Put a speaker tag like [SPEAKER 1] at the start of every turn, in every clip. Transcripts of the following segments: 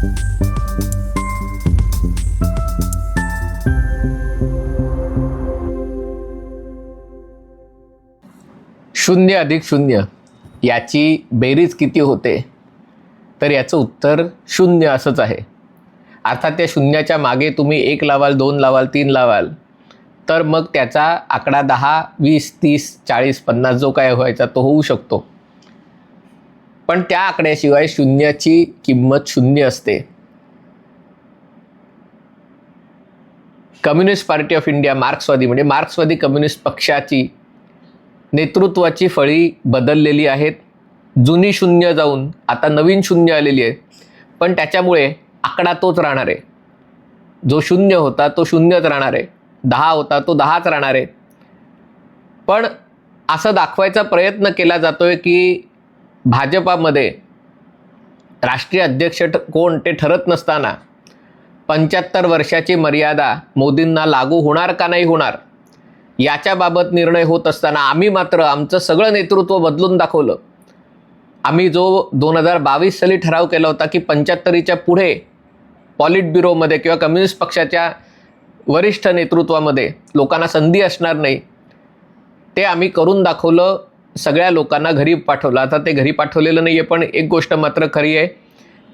[SPEAKER 1] शून्य अधिक शून्य. याची बेरीज किती होते? तर याचं उत्तर शून्य असंच आहे. अर्थात त्या शून्याच्या मागे तुम्ही एक लावाल दोन लावाल तीन लावाल. तर मग त्याचा आकडा दहा वीस तीस चाळीस पन्नास जो काय व्हायचा तो होऊ शकतो. पण त्या आकड्याशिवाय शून्याची किंमत शून्य असते. कम्युनिस्ट पार्टी ऑफ इंडिया मार्क्सवादी म्हणजे मार्क्सवादी कम्युनिस्ट पक्षाची नेतृत्वाची फळी बदललेली आहेत. जुनी शून्य जाऊन आता नवीन शून्य आलेली आहे. पण त्याच्यामुळे आकडा तोच राहणार आहे. जो शून्य होता तो शून्यच राहणार आहे. दहा होता तो दहाच राहणार आहे. पण असं दाखवायचा प्रयत्न केला जातोय की भाजपामध्ये राष्ट्रीय अध्यक्ष कोण ते ठरत नसताना पंच्याहत्तर वर्षाची मर्यादा मोदींना लागू होणार का नाही होणार याच्याबाबत निर्णय होत असताना आम्ही मात्र आमचं सगळं नेतृत्व बदलून दाखवलं. आम्ही जो दोन हजार बावीस साली ठराव केला होता की पंच्याहत्तरीच्या पुढे पॉलिट ब्युरोमध्ये किंवा कम्युनिस्ट पक्षाच्या वरिष्ठ नेतृत्वामध्ये लोकांना संधी असणार नाही ते आम्ही करून दाखवलं. सगळ्या लोकांना घरी पाठवलं. आता ते घरी पाठवलेलं नाही आहे पण एक गोष्ट मात्र खरी आहे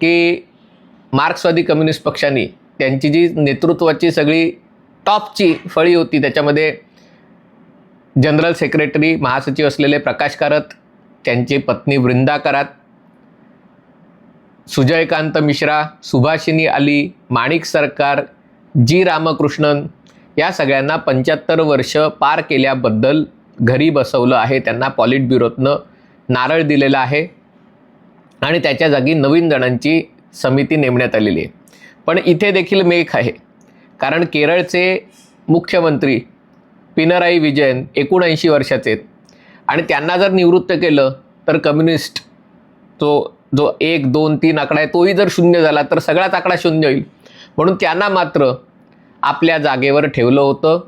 [SPEAKER 1] की मार्क्सवादी कम्युनिस्ट पक्षाने त्यांची जी नेतृत्वाची सगळी टॉपची फळी होती त्याच्यामध्ये जनरल सेक्रेटरी महासचिव असलेले प्रकाश कारत त्यांची पत्नी वृंदा करात सुजयकांत मिश्रा सुभाषिनी आली माणिक सरकार जी रामकृष्णन या सगळ्यांना पंच्याहत्तर वर्ष पार केल्याबद्दल घरी बसवलं आहे त्यांना पॉलिट ब्युरोतनं नारळ दिलेला आहे आणि त्याच्या जागी नवीन जणांची समिती नेमण्यात आलेली आहे. पण इथे देखील मेख आहे कारण केरळचे मुख्यमंत्री पिनराई विजयन एकोणऐंशी वर्षाचे आहेत. आणि त्यांना जर निवृत्त केलं तर कम्युनिस्ट तो जो एक दोन तीन आकडा आहे तोही जर शून्य झाला तर सगळाच आकडा शून्य होईल. म्हणून त्यांना मात्र आपल्या जागेवर ठेवलं होतं.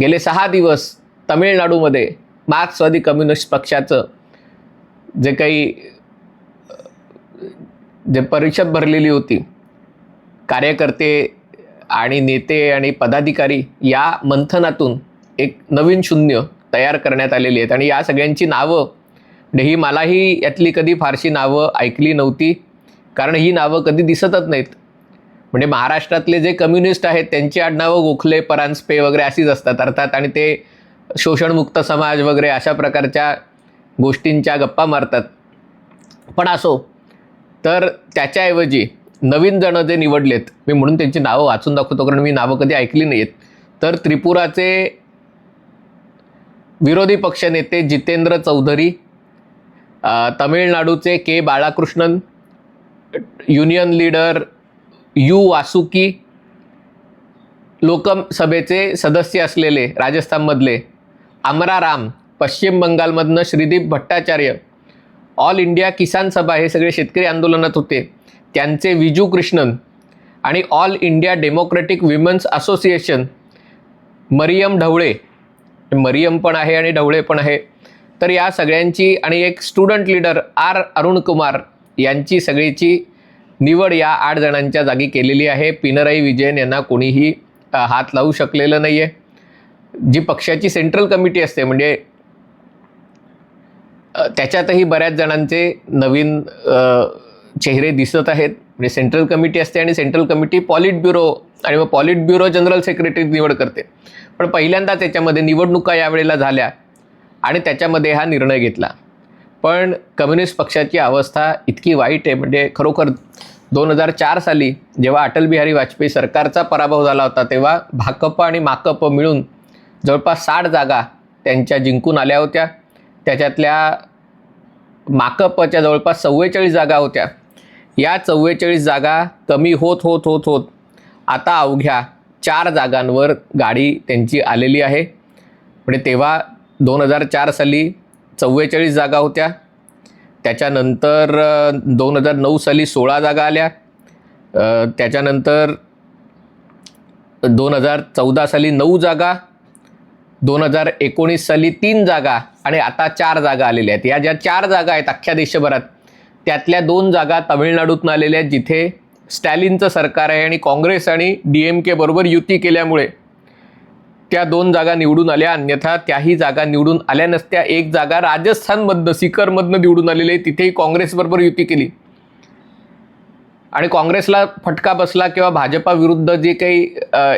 [SPEAKER 1] गेले सहा दिवस तमिळनाडूमध्ये मार्क्सवादी कम्युनिस्ट पक्षाचं जे काही जे परिषद भरलेली होती कार्यकर्ते आणि नेते आणि पदाधिकारी या मंथनातून एक नवीन शून्य तयार करण्यात आलेली आहेत. आणि या सगळ्यांची नावं म्हणजे ही मलाही यातली कधी फारशी नावं ऐकली नव्हती कारण ही नावं कधी दिसतच नाहीत. म्हणजे महाराष्ट्रातले जे कम्युनिस्ट आहेत त्यांची आडनावं गोखले परांजपे वगैरे अशीच असतात. अर्थात आणि ते शोषणमुक्त समाज वगैरे अशा प्रकारच्या गोष्टींच्या गप्पा मारतात. पण असो तर त्याच्याऐवजी नवीन जणं जे निवडलेत मी म्हणून त्यांची नावं वाचून दाखवतो कारण मी नावं कधी ऐकली नाहीत तर त्रिपुराचे विरोधी पक्षनेते जितेंद्र चौधरी तमिळनाडूचे K Balakrishnan union leader U Vasuki लोकसभेचे सदस्य असलेले राजस्थानमधले आमराराम पश्चिम बंगालमधनं श्रीदीप भट्टाचार्य ऑल इंडिया किसान सभा हे सगळे शेतकरी आंदोलनात होते. त्यांचे विजू कृष्णन आणि all India democratic women's association Mariam Dhawale. Mariam पण आहे आणि ढवळे पण आहे. तर या सगळ्यांची आणि एक student leader R Arun Kumar यांची सगळीची निवड या आठ जणांच्या जागी केलेली आहे. पिनराई विजयन यांना कोणीही हात लावू शकलेलं नाही आहे जी पक्षाची सेंट्रल कमिटी असते म्हणजे त्याच्यातही बऱ्याच जणांचे नवीन चेहरे दिसत आहेत. म्हणजे सेंट्रल कमिटी असते आणि सेंट्रल कमिटी पॉलिट ब्युरो आणि मग पॉलिट ब्युरो जनरल सेक्रेटरी निवड करते. पण पहिल्यांदा त्याच्यामध्ये निवडणुका यावेळेला झाल्या आणि त्याच्यामध्ये हा निर्णय घेतला. पण कम्युनिस्ट पक्षाची अवस्था इतकी वाईट आहे म्हणजे खरोखर दोन हजार चार साली जेव्हा अटल बिहारी वाजपेयी सरकारचा पराभव झाला होता तेव्हा भाकप आणि माकप मिळून जवळपास साठ जागा त्यांच्या जिंकून आल्या होत्या. त्याच्यातल्या माकपच्या जवळपास चव्वेचाळीस जागा होत्या. या चव्वेचाळीस जागा कमी होत होत होत होत आता अवघ्या चार जागांवर गाडी त्यांची आलेली आहे. म्हणजे तेव्हा दोन हजार चार साली चव्वेचाळीस जागा होत्या. त्याच्यानंतर दोन हजार नऊ साली सोळा जागा आल्या. त्याच्यानंतर दोन हजार चौदा साली नऊ जागा. दोन हजार एकोणीस साली तीन जागा आणि आता चार जागा आलेल्या आहेत. या ज्या चार जागा आहेत अख्ख्या देशभरात त्यातल्या दोन जागा तमिळनाडूतून आलेल्या आहेत जिथे स्टॅलिनचं सरकार आहे आणि काँग्रेस आणि डी एम के बरोबर युती केल्यामुळे त्या दोन जागा निवडून आल्या. अन्यथा त्याही जागा निवडून आल्या नसत्या. एक जागा राजस्थानमधनं सिकरमधनं निवडून आलेली आहे. तिथेही काँग्रेसबरोबर युती केली. आणि काँग्रेसला फटका बसला किंवा भाजपा विरुद्ध जे काही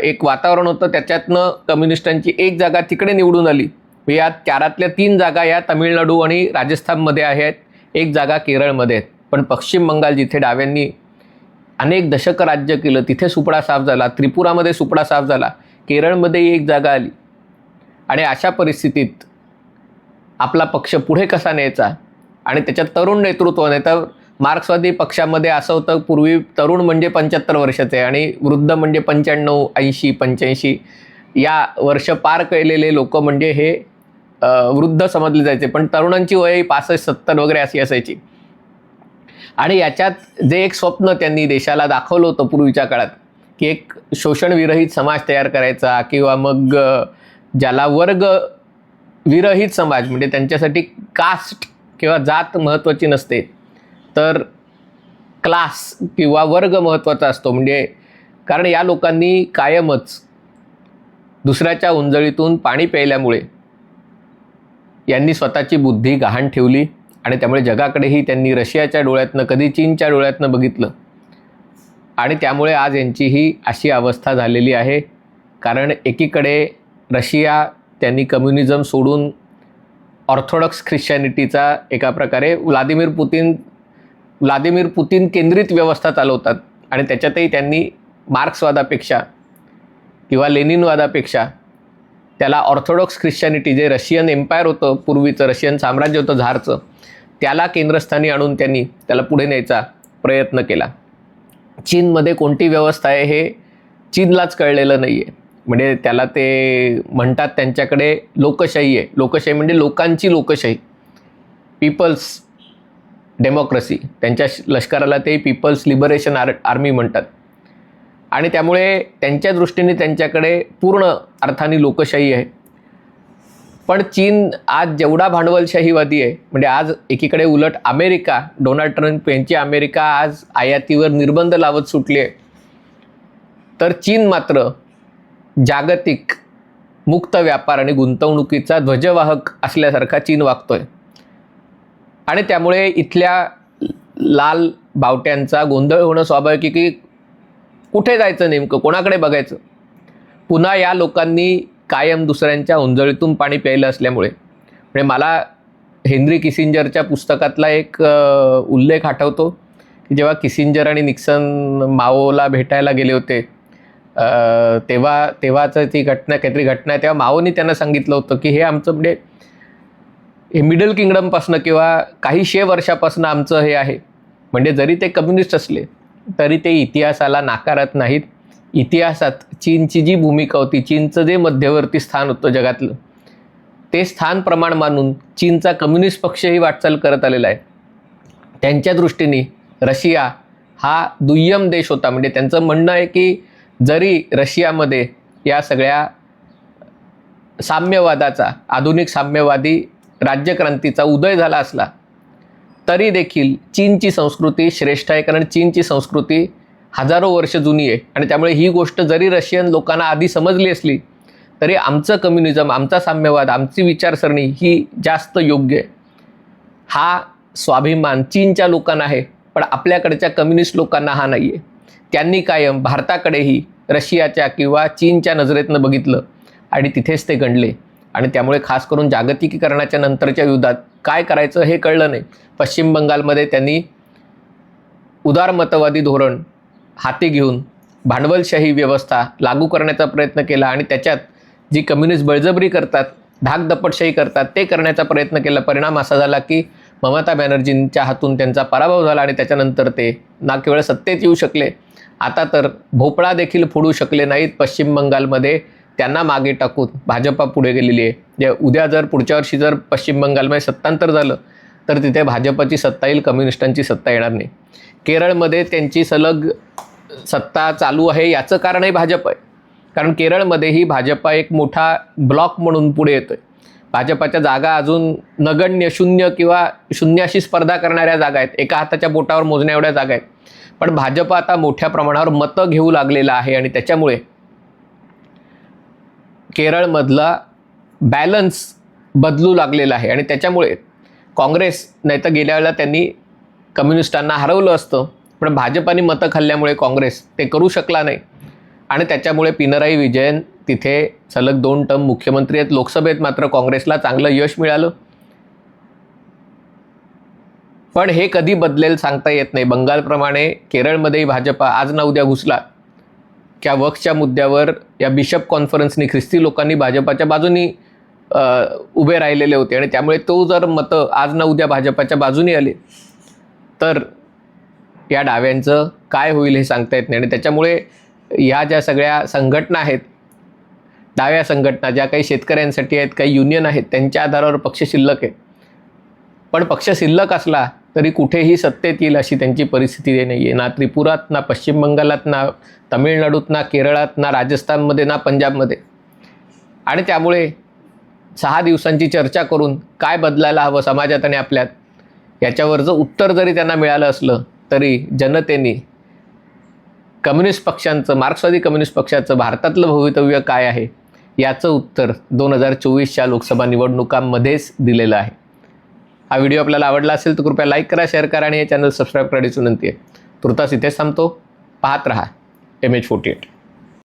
[SPEAKER 1] एक वातावरण होतं त्याच्यातनं कम्युनिस्टांची एक जागा तिकडे निवडून आली. या चारातल्या तीन जागा या तामिळनाडू आणि राजस्थानमध्ये आहेत एक जागा केरळमध्ये आहेत पण पश्चिम बंगाल जिथे डाव्यांनी अनेक दशकं राज्य केलं तिथे सुपडा साफ झाला त्रिपुरामध्ये सुपडा साफ झाला केरळमध्येही एक जागा आली. आणि अशा परिस्थितीत आपला पक्ष पुढे कसा न्यायचा? आणि त्याच्यात तरुण नेतृत्व नाही तर मार्क्सवादी पक्षामध्ये असं होतं पूर्वी तरुण म्हणजे पंच्याहत्तर वर्षाचे आणि वृद्ध म्हणजे पंच्याण्णव ऐंशी पंच्याऐंशी. या वर्ष पार केलेले लोक म्हणजे हे वृद्ध समजले जायचे. पण तरुणांची वय पासष्ट सत्तर वगैरे अशी असायची. आणि याच्यात जे एक स्वप्न त्यांनी देशाला दाखवलं होतं पूर्वीच्या काळात की एक शोषणविरहित समाज तयार करायचा किंवा मग ज्याला वर्ग विरहित समाज म्हणजे त्यांच्यासाठी कास्ट किंवा जात महत्त्वाची नसते तर क्लास किंवा वर्ग महत्त्वाचा असतो. म्हणजे कारण या लोकांनी कायमच दुसऱ्याच्या उंजळीतून पाणी प्यायल्यामुळे यांनी स्वतःची बुद्धी गहाण ठेवली आणि त्यामुळे जगाकडेही त्यांनी रशियाच्या डोळ्यातनं कधी चीनच्या डोळ्यातनं बघितलं. आणि त्यामुळे आज यांची ही अशी अवस्था झालेली आहे. कारण एकीकडे रशिया त्यांनी कम्युनिझम सोडून ऑर्थोडॉक्स ख्रिश्चॅनिटीचा एका प्रकारे व्लादिमीर पुतीन व्लादिमीर पुतीन केंद्रित व्यवस्था चालवतात आणि त्याच्यातही त्यांनी मार्क्सवादापेक्षा किंवा लेनिनवादापेक्षा त्याला ऑर्थोडॉक्स ख्रिश्चॅनिटी जे रशियन एम्पायर होतं पूर्वीचं रशियन साम्राज्य होतं झारचं त्याला केंद्रस्थानी आणून त्यांनी त्याला पुढे न्यायचा प्रयत्न केला. चीनमध्ये कोणती व्यवस्था आहे हे चीनलाच कळलेलं नाही आहे म्हणजे त्याला ते म्हणतात त्यांच्याकडे लोकशाही आहे. लोकशाही म्हणजे लोकांची लोकशाही. People's democracy. त्यांच्या लष्कराला ते पीपल्स लिबरेशन आर आर्मी म्हणतात. आणि त्यामुळे त्यांच्या दृष्टीने त्यांच्याकडे पूर्ण अर्थाने लोकशाही आहे. पण चीन आज जेवढा भांडवलशाहीवादी आहे म्हणजे आज एकीकडे उलट अमेरिका डोनाल्ड ट्रम्प यांची अमेरिका आज आयातीवर निर्बंध लावत सुटली आहे. तर चीन मात्र जागतिक मुक्त व्यापार आणि गुंतवणुकीचा ध्वजवाहक असल्यासारखा चीन वागतोय. आणि त्यामुळे इथल्या लाल बावट्यांचा गोंधळ होणं स्वाभाविक आहे की कुठे जायचं नेमकं? कोणाकडे बघायचं? पुन्हा या लोकांनी कायम दुसऱ्यांच्या उंजळीतून पाणी प्यायलं असल्यामुळे. म्हणजे मला हेनरी किसिंजरच्या पुस्तकातला एक उल्लेख आठवतो की जेव्हा किसिंजर आणि निक्सन माओला भेटायला गेले होते तेव्हा तेव्हाचं ती घटना काहीतरी घटना आहे तेव्हा माओनी त्यांना सांगितलं होतं की हे आमचं म्हणजे हे मिडल किंगडमपासनं किंवा काही शे वर्षापासून आमचं हे आहे. म्हणजे जरी ते कम्युनिस्ट असले तरी ते इतिहासाला नाकारत नाहीत. इतिहासात चीनची जी भूमिका होती चीनचं जे मध्यवर्ती स्थान होतं जगातलं ते स्थान प्रमाण मानून चीनचा कम्युनिस्ट पक्षही वाटचाल करत आलेला आहे. त्यांच्या दृष्टीने रशिया हा दुय्यम देश होता. म्हणजे त्यांचं म्हणणं आहे की जरी रशियामध्ये या सगळ्या साम्यवादाचा आधुनिक साम्यवादी राज्यक्रांतीचा उदय झाला असला तरी देखील चीनची संस्कृती श्रेष्ठ आहे. कारण चीनची संस्कृती हजारो वर्ष जुनी आहे. आणि त्यामुळे ही गोष्ट जरी रशियन लोकांना आधी समजली असली तरी आमचं कम्युनिझम आमचा साम्यवाद आमची विचारसरणी ही जास्त योग्य आहे. हा स्वाभिमान चीनच्या लोकांना आहे पण आपल्याकडच्या कम्युनिस्ट लोकांना हा नाही आहे त्यांनी कायम भारताकडेही रशियाच्या किंवा चीनच्या नजरेतनं बघितलं आणि तिथेच ते गणले. आणि त्यामुळे खास करून जागतिकीकरणाच्या नंतरच्या युद्धात काय करायचं हे कळलं नाही. पश्चिम बंगालमध्ये त्यांनी उदारमतवादी धोरण हाती घेऊन भांडवलशाही व्यवस्था लागू करण्याचा प्रयत्न केला आणि त्याच्यात जी कम्युनिस्ट बळजबरी करतात धाकदपटशाही करतात ते करण्याचा प्रयत्न केला. परिणाम असा झाला की ममता बॅनर्जींच्या हातून त्यांचा पराभव झाला आणि त्याच्यानंतर ते ना केवळ सत्तेत येऊ शकले आता तर भोपळा देखील फोडू शकले नाहीत पश्चिम बंगालमध्ये. त्यांना मागे टाकून भाजपा पुढे गेलेली आहे. जे उद्या जर पुढच्या वर्षी जर पश्चिम बंगालमध्ये सत्तांतर झालं तर तिथे भाजपची सत्ता येईल कम्युनिस्टांची सत्ता येणार नाही. केरळमध्ये त्यांची सलग सत्ता चालू आहे याचं कारणही भाजप आहे. कारण केरळमध्येही भाजपा एक मोठा ब्लॉक म्हणून पुढे येतोय. भाजपाच्या जागा अजून नगण्य शून्य किंवा शून्याशी स्पर्धा करणाऱ्या जागा आहेत. एका हाताच्या बोटावर मोजण्या एवढ्या जागा आहेत. पण भाजप आता मोठ्या प्रमाणावर मतं घेऊ लागलेलं आहे आणि त्याच्यामुळे केरळमधला बॅलन्स बदलू लागलेला आहे. आणि त्याच्यामुळे काँग्रेस नाही तर गेल्या वेळेला त्यांनी कम्युनिस्टांना हरवलं असतं. पण भाजपाने मतं खाल्ल्यामुळे काँग्रेस ते करू शकला नाही. आणि त्याच्यामुळे पिनराई विजयन तिथे सलग दोन टर्म मुख्यमंत्री आहेत. लोकसभेत मात्र काँग्रेसला चांगलं यश मिळालं. पण हे कधी बदलेल सांगता येत नाही. बंगालप्रमाणे केरळमध्येही भाजपा आज ना उद्या घुसला. त्या वक्सच्या मुद्द्यावर या बिशप कॉन्फरन्सनी ख्रिस्ती लोकांनी भाजपाच्या बाजूनी उभे राहिलेले होते. आणि त्यामुळे तो जर मतं आज ना उद्या भाजपाच्या बाजूनी आले तर या डाव्यांचं काय होईल हे सांगता येत नाही. आणि त्याच्यामुळे ह्या ज्या सगळ्या संघटना आहेत डाव्या संघटना ज्या काही शेतकऱ्यांसाठी आहेत काही युनियन आहेत त्यांच्या आधारावर पक्ष शिल्लक आहे पण पक्ष शिल्लक असला तरी कुठेही सत्तेत येईल अशी त्यांची परिस्थिती नाही आहे ना त्रिपुरात ना पश्चिम बंगालात ना तमिळनाडूत ना केरळात ना राजस्थानमध्ये ना पंजाबमध्ये. आणि त्यामुळे सहा दिवसांची चर्चा करून काय बदलायला हवं समाजात आणि आपल्यात याच्यावरचं उत्तर जरी त्यांना मिळालं असलं तरी जनतेने कम्युनिस्ट पक्षांचं मार्क्सवादी कम्युनिस्ट पक्षाचं भारतातलं भवितव्य काय आहे याचं उत्तर दोन हजार चोवीसच्या लोकसभा निवडणुकांमध्येच दिलेलं आहे. हा व्हिडिओ आपल्याला आवडला असेल तर कृपया लाईक करा शेअर करा आणि हे चॅनल सबस्क्राईब करायची विनंती आहे. तुर्तास इथेच थांबतो. पाहत रहा. M H forty eight